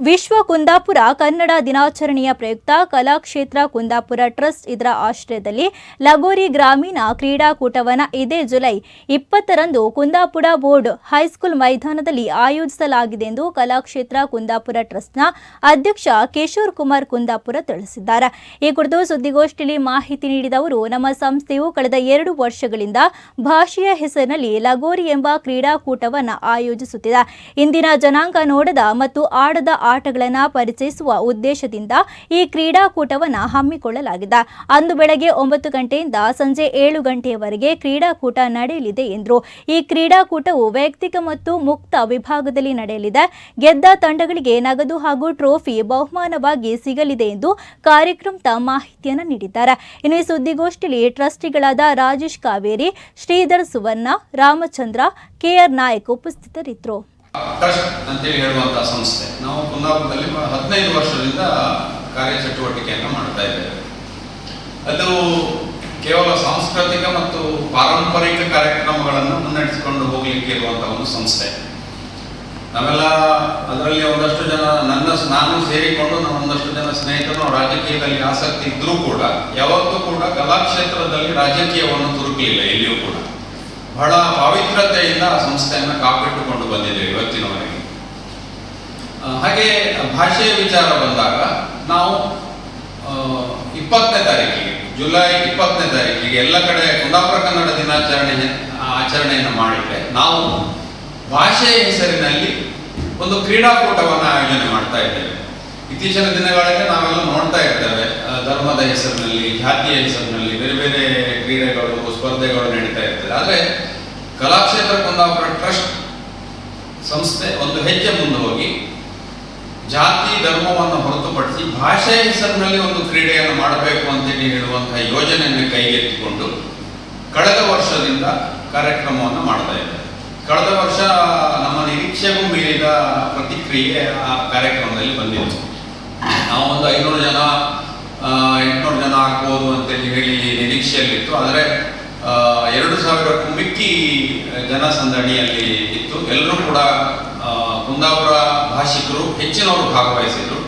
ವಿಶ್ವ ಕುಂದಾಪುರ ಕನ್ನಡ ದಿನಾಚರಣೆಯ ಪ್ರಯುಕ್ತ ಕಲಾಕ್ಷೇತ್ರ ಕುಂದಾಪುರ ಟ್ರಸ್ಟ್ ಇದರ ಆಶ್ರಯದಲ್ಲಿ ಲಗೋರಿ ಗ್ರಾಮೀಣ ಕ್ರೀಡಾಕೂಟವನ್ನು ಇದೇ ಜುಲೈ ಇಪ್ಪತ್ತರಂದು ಕುಂದಾಪುರ ಬೋರ್ಡ್ ಹೈಸ್ಕೂಲ್ ಮೈದಾನದಲ್ಲಿ ಆಯೋಜಿಸಲಾಗಿದೆ ಎಂದು ಕಲಾಕ್ಷೇತ್ರ ಕುಂದಾಪುರ ಟ್ರಸ್ಟ್ನ ಅಧ್ಯಕ್ಷ ಕಿಶೋರ್ ಕುಮಾರ್ ಕುಂದಾಪುರ ತಿಳಿಸಿದ್ದಾರೆ. ಈ ಕುರಿತು ಸುದ್ದಿಗೋಷ್ಠಿಯಲ್ಲಿ ಮಾಹಿತಿ ನೀಡಿದವರು, ನಮ್ಮ ಸಂಸ್ಥೆಯು ಕಳೆದ ಎರಡು ವರ್ಷಗಳಿಂದ ಭಾಷೆಯ ಹೆಸರಿನಲ್ಲಿ ಲಗೋರಿ ಎಂಬ ಕ್ರೀಡಾಕೂಟವನ್ನು ಆಯೋಜಿಸುತ್ತಿದೆ. ಇಂದಿನ ಜನಾಂಗ ನೋಡದ ಮತ್ತು ಆಡದ ಆಟಗಳನ್ನು ಪರಿಚಯಿಸುವ ಉದ್ದೇಶದಿಂದ ಈ ಕ್ರೀಡಾಕೂಟವನ್ನು ಹಮ್ಮಿಕೊಳ್ಳಲಾಗಿದೆ. ಅಂದು ಬೆಳಗ್ಗೆ ಒಂಬತ್ತು ಗಂಟೆಯಿಂದ ಸಂಜೆ ಏಳು ಗಂಟೆಯವರೆಗೆ ಕ್ರೀಡಾಕೂಟ ನಡೆಯಲಿದೆ ಎಂದರು. ಈ ಕ್ರೀಡಾಕೂಟವು ವೈಯಕ್ತಿಕ ಮತ್ತು ಮುಕ್ತ ವಿಭಾಗದಲ್ಲಿ ನಡೆಯಲಿದೆ. ಗೆದ್ದ ತಂಡಗಳಿಗೆ ನಗದು ಹಾಗೂ ಟ್ರೋಫಿ ಬಹುಮಾನವಾಗಿ ಸಿಗಲಿದೆ ಎಂದು ಕಾರ್ಯಕ್ರಮದ ಮಾಹಿತಿಯನ್ನು ನೀಡಿದ್ದಾರೆ. ಇನ್ನು ಈ ಸುದ್ದಿಗೋಷ್ಠಿಯಲ್ಲಿ ಟ್ರಸ್ಟಿಗಳಾದ ರಾಜೇಶ್ ಕಾವೇರಿ, ಶ್ರೀಧರ್ ಸುವರ್ಣ, ರಾಮಚಂದ್ರ ಕೆಆರ್ ನಾಯಕ್ ಉಪಸ್ಥಿತರಿದ್ದರು. ಟ್ರಸ್ಟ್ ಅಂತೇಳಿ ಹೇಳುವಂತಹ ಸಂಸ್ಥೆ. ನಾವು ಕುಂದಾಪುರದಲ್ಲಿ ಹದಿನೈದು ವರ್ಷದಿಂದ ಕಾರ್ಯಚಟುವಟಿಕೆಯನ್ನು ಮಾಡ್ತಾ ಇದ್ದೇವೆ. ಅದು ಕೇವಲ ಸಾಂಸ್ಕೃತಿಕ ಮತ್ತು ಪಾರಂಪರಿಕ ಕಾರ್ಯಕ್ರಮಗಳನ್ನು ಮುನ್ನಡೆಸಿಕೊಂಡು ಹೋಗಲಿಕ್ಕೆ ಇರುವಂತಹ ಒಂದು ಸಂಸ್ಥೆ. ನಾವೆಲ್ಲ ಅದರಲ್ಲಿ ಒಂದಷ್ಟು ಜನ ನನ್ನ ನಾನು ಸೇರಿಕೊಂಡು ನಮ್ಮ ಒಂದಷ್ಟು ಜನ ಸ್ನೇಹಿತರು, ರಾಜಕೀಯದಲ್ಲಿ ಆಸಕ್ತಿ ಇದ್ರೂ ಕೂಡ, ಯಾವತ್ತೂ ಕೂಡ ಕಲಾಕ್ಷೇತ್ರದಲ್ಲಿ ರಾಜಕೀಯವನ್ನು ತುರುಕಲಿಲ್ಲ, ಎಲ್ಲಿಯೂ ಕೂಡ. ಬಹಳ ಪಾವಿತ್ರತೆಯಿಂದ ಸಂಸ್ಥೆಯನ್ನು ಕಾಪಿಟ್ಟುಕೊಂಡು ಬಂದಿದ್ದೇವೆ ಇವತ್ತಿನವರೆಗೆ. ಹಾಗೆ ಭಾಷೆಯ ವಿಚಾರ ಬಂದಾಗ ನಾವು ಇಪ್ಪತ್ತನೇ ತಾರೀಕಿಗೆ, ಜುಲೈ ಇಪ್ಪತ್ತನೇ ತಾರೀಕಿಗೆ ಎಲ್ಲ ಕಡೆ ಕುಂದಾಪುರ ಕನ್ನಡ ದಿನಾಚರಣೆ ಆಚರಣೆಯನ್ನು ಮಾಡಿದ್ರೆ ನಾವು ಭಾಷೆಯ ಹೆಸರಿನಲ್ಲಿ ಒಂದು ಕ್ರೀಡಾಕೂಟವನ್ನು ಆಯೋಜನೆ ಮಾಡ್ತಾ ಇದ್ದೇವೆ. ಇತ್ತೀಚಿನ ದಿನಗಳಲ್ಲಿ ನಾವೆಲ್ಲ ನೋಡ್ತಾ ಇರ್ತೇವೆ ಧರ್ಮದ ಹೆಸರಿನಲ್ಲಿ, ಜಾತಿಯ ಹೆಸರಿನಲ್ಲಿ, ಬೇರೆ ಬೇರೆ ಕ್ರೀಡೆಗಳು, ಸ್ಪರ್ಧೆಗಳು ನಡೀತಾ ಇರ್ತದೆ. ಆದರೆ ಕಲಾಕ್ಷೇತ್ರ ಕುಂದಾಪುರ ಟ್ರಸ್ಟ್ ಸಂಸ್ಥೆ ಒಂದು ಹೆಜ್ಜೆ ಮುಂದೆ ಹೋಗಿ ಜಾತಿ ಧರ್ಮವನ್ನು ಹೊರತುಪಡಿಸಿ ಭಾಷೆ ಹೆಸರಿನಲ್ಲಿ ಒಂದು ಕ್ರೀಡೆಯನ್ನು ಮಾಡಬೇಕು ಅಂತೇಳಿ ಹೇಳುವಂತಹ ಯೋಜನೆಯನ್ನು ಕೈಗೆತ್ತಿಕೊಂಡು ಕಳೆದ ವರ್ಷದಿಂದ ಕಾರ್ಯಕ್ರಮವನ್ನು ಮಾಡ್ತಾ ಇದ್ದಾರೆ. ಕಳೆದ ವರ್ಷ ನಮ್ಮ ನಿರೀಕ್ಷೆಗೂ ಮೀರಿದ ಪ್ರತಿಕ್ರಿಯೆ ಆ ಕಾರ್ಯಕ್ರಮದಲ್ಲಿ ಬಂದಿತ್ತು ನಾವು ಒಂದು ಐನೂರು ಆಗ್ಬೋದು ಅಂತ ಹೇಳಿ ನಿರೀಕ್ಷೆಯಲ್ಲಿತ್ತು. ಆದರೆ ಎರಡು ಸಾವಿರಕ್ಕೂ ಮಿಕ್ಕಿ ಜನಸಂದಣಿಯಲ್ಲಿ ಇತ್ತು. ಎಲ್ಲರೂ ಕೂಡ ಕುಂದಾಪುರ ಭಾಷಿಕರು ಹೆಚ್ಚಿನವರು ಭಾಗವಹಿಸಿದ್ರು.